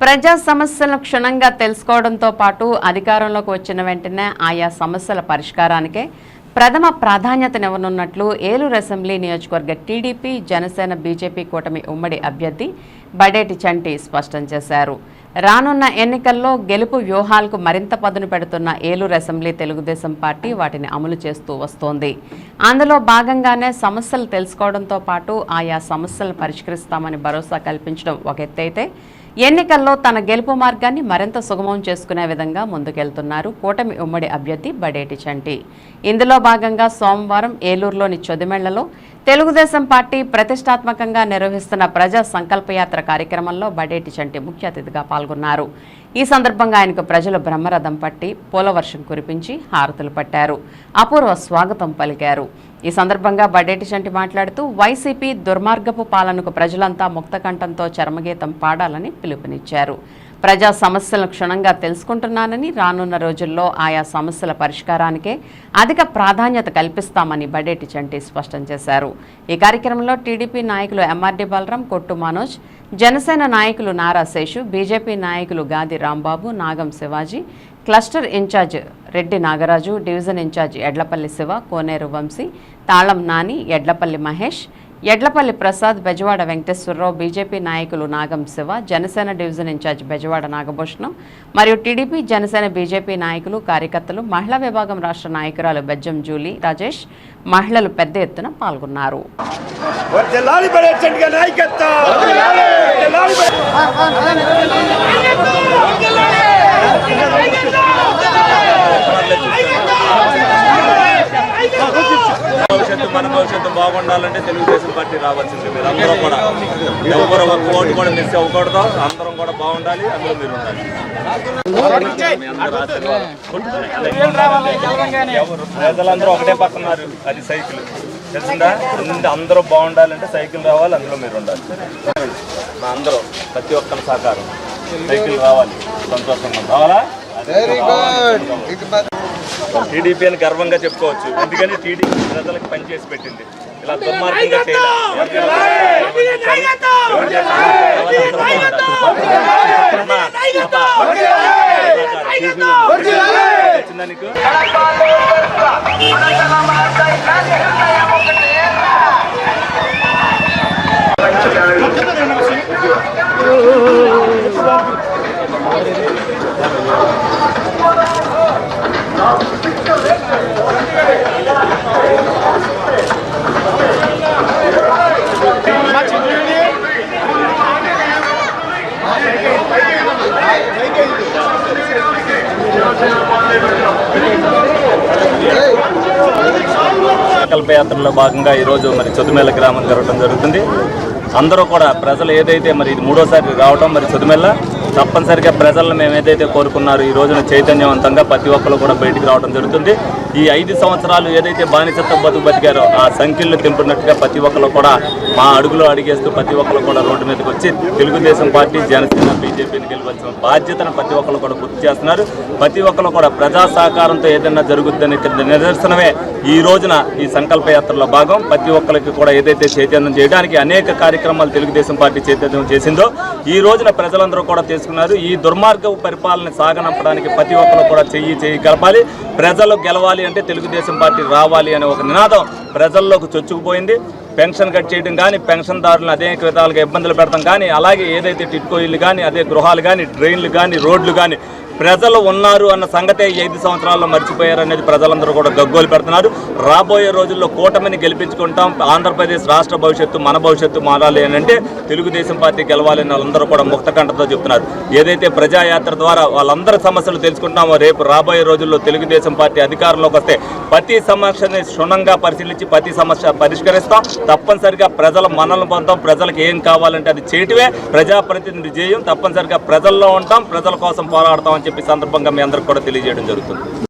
ప్రజా సమస్యలను క్షుణ్ణంగా తెలుసుకోవడంతో పాటు అధికారంలోకి వచ్చిన వెంటనే ఆయా సమస్యల పరిష్కారానికే ప్రథమ ప్రాధాన్యతనివ్వనున్నట్లు ఏలూరు అసెంబ్లీ నియోజకవర్గ టీడీపీ జనసేన బీజేపీ కూటమి ఉమ్మడి అభ్యర్థి బడేటి చంటి స్పష్టం చేశారు. రానున్న ఎన్నికల్లో గెలుపు వ్యూహాలకు మరింత పదును పెడుతున్న ఏలూరు అసెంబ్లీ తెలుగుదేశం పార్టీ వాటిని అమలు చేస్తూ వస్తోంది. అందులో భాగంగానే సమస్యలు తెలుసుకోవడంతో పాటు ఆయా సమస్యలను పరిష్కరిస్తామని భరోసా కల్పించడం ఒక ఎత్తైతే ఎన్నికల్లో తన గెలుపు మార్గాన్ని మరింత సుగమం చేసుకునే విధంగా ముందుకెళ్తున్నారు కూటమి ఉమ్మడి అభ్యర్థి బడేటి చంటి. ఇందులో భాగంగా సోమవారం ఏలూరులోని చొదిమెళ్ళలో తెలుగుదేశం పార్టీ ప్రతిష్టాత్మకంగా నిర్వహిస్తున్న ప్రజా సంకల్పయాత్ర కార్యక్రమంలో బడేటి చంటి ముఖ్య అతిథిగా పాల్గొన్నారు. ఈ సందర్భంగా ఆయనకు ప్రజలు బ్రహ్మరథం పట్టి పూలవర్షం కురిపించి హారతులు పట్టారు. అపూర్వ స్వాగతం పలికారు. ఈ సందర్భంగా బడేటి చంటి మాట్లాడుతూ వైసీపీ దుర్మార్గపు పాలనకు ప్రజలంతా ముక్తకంఠంతో చర్మగీతం పాడాలని పిలుపునిచ్చారు. ప్రజా సమస్యలను క్షుణ్ణంగా తెలుసుకుంటున్నానని రానున్న రోజుల్లో ఆయా సమస్యల పరిష్కారానికే అధిక ప్రాధాన్యత కల్పిస్తామని బడేటి చంటి స్పష్టం చేశారు. ఈ కార్యక్రమంలో టీడీపీ నాయకులు ఎంఆర్డి బలరాం కొట్టు మనోజ్ జనసేన నాయకులు నారా శేషు బీజేపీ నాయకులు Gadi Rambabu Nagam Shivaji cluster incharge Reddy Nagaraju division incharge Edlapalli Siva Koneru Vamsi Talam Nani Edlapalli Mahesh Edlapalli Prasad Bezawada Venkateswararao BJP నాయకులు నాగం శివ జనసేన డివిజన్ ఇన్ఛార్జ్ బెజవాడ నాగభూషణం మరియు టీడీపీ జనసేన బీజేపీ నాయకులు కార్యకర్తలు మహిళా విభాగం రాష్ట్ర నాయకురాలు బెజ్జం జూలీ రాజేష్ మహిళలు పెద్ద ఎత్తున పాల్గొన్నారు. భవిష్యత్తు మన భవిష్యత్తు బాగుండాలంటే తెలుగుదేశం పార్టీ రావాల్సింది మీరు అందరూ కూడా. ఎవరు ఒక్క ఓటు కూడా మిస్ అవ్వకూడదు. అందరం కూడా బాగుండాలి. అందరూ మీరు ఉండాలి ప్రజలందరూ ఒకటే పక్కన్నారు అది సైకిల్. తెలిసిందా? అందరూ బాగుండాలంటే సైకిల్ రావాలి అందులో మీరు ఉండాలి మా అందరూ ప్రతి ఒక్కరి సహకారం. సైకిల్ రావాలి. సంతోషంగా రావాలా టీడీపీ అని గర్వంగా చెప్పుకోవచ్చు. ఎందుకని టీడీపీ ప్రజలకు పనిచేసి పెట్టింది. ఇలా దుర్మార్గంగా వచ్చిందా నీకు సంకల్ప యాత్రలో భాగంగా ఈరోజు మరి చదుమేల గ్రామం జరగడం జరుగుతుంది. అందరూ కూడా ప్రజలు ఏదైతే మరి ఇది మూడోసారి రావడం మరి చొదుమెల్ల తప్పనిసరిగా ప్రజలను మేము ఏదైతే కోరుకున్నారో ఈ రోజున చైతన్యవంతంగా ప్రతి ఒక్కరు కూడా బయటికి రావడం జరుగుతుంది. ఈ ఐదు సంవత్సరాలు ఏదైతే బానిసత్వ బతుకు బతికారో ఆ సంఖ్యలు తింపున్నట్టుగా ప్రతి ఒక్కరు కూడా మా అడుగులో అడిగేస్తూ ప్రతి ఒక్కరు కూడా రోడ్డు మీదకి వచ్చి తెలుగుదేశం పార్టీ జనసేన బీజేపీని గెలవాల్సిన బాధ్యతను ప్రతి ఒక్కరు కూడా గుర్తు చేస్తున్నారు. ప్రతి ఒక్కరు కూడా ప్రజా సహకారంతో ఏదైనా జరుగుతుందని నిదర్శనమే ఈ రోజున ఈ సంకల్ప యాత్రలో భాగం. ప్రతి ఒక్కరికి కూడా ఏదైతే చైతన్యం చేయడానికి అనేక కార్యక్రమాలు తెలుగుదేశం పార్టీ చైతన్యం చేసిందో ఈ రోజున ప్రజలందరూ కూడా చేసుకున్నారు. ఈ దుర్మార్గపు పరిపాలన సాగనంపడానికి ప్రతి ఒక్కరు కూడా చెయ్యి చెయ్యి గడపాలి ప్రజలు గెలవాలి అంటే తెలుగుదేశం పార్టీ రావాలి అనే ఒక నినాదం ప్రజల్లోకి చొచ్చుకుపోయింది. పెన్షన్ కట్ చేయడం కానీ పెన్షన్దారులను అనేక విధాలుగా ఇబ్బందులు పెడతాం కానీ అలాగే ఏదైతే టిట్కోయిలు కానీ అదే గృహాలు కానీ డ్రైన్లు కానీ రోడ్లు కానీ ప్రజలు ఉన్నారు అన్న సంగతే ఐదు సంవత్సరాల్లో మర్చిపోయారు అనేది ప్రజలందరూ కూడా గగ్గోలు పెడుతున్నారు. రాబోయే రోజుల్లో కూటమిని గెలిపించుకుంటాం. ఆంధ్రప్రదేశ్ రాష్ట్ర భవిష్యత్తు మన భవిష్యత్తు మారాలి అని అంటే తెలుగుదేశం పార్టీ గెలవాలని వాళ్ళందరూ కూడా ముక్తకంఠతో చెప్తున్నారు. ఏదైతే ప్రజాయాత్ర ద్వారా వాళ్ళందరి సమస్యలు తెలుసుకుంటామో రేపు రాబోయే రోజుల్లో తెలుగుదేశం పార్టీ అధికారంలోకి వస్తే ప్రతి సమస్యని క్షుణ్ణంగా పరిశీలించి ప్రతి సమస్య పరిష్కరిస్తాం. తప్పనిసరిగా ప్రజల మనల్ని పొందాం ప్రజలకు ఏం కావాలంటే అది చేయటమే. ప్రజాప్రతినిధి జయం. తప్పనిసరిగా ప్రజల్లో ఉంటాం. ప్రజల కోసం పోరాడతాం అని చెప్పి సందర్భంగా మీ అందరికి కూడా తెలియజేయడం జరుగుతుంది.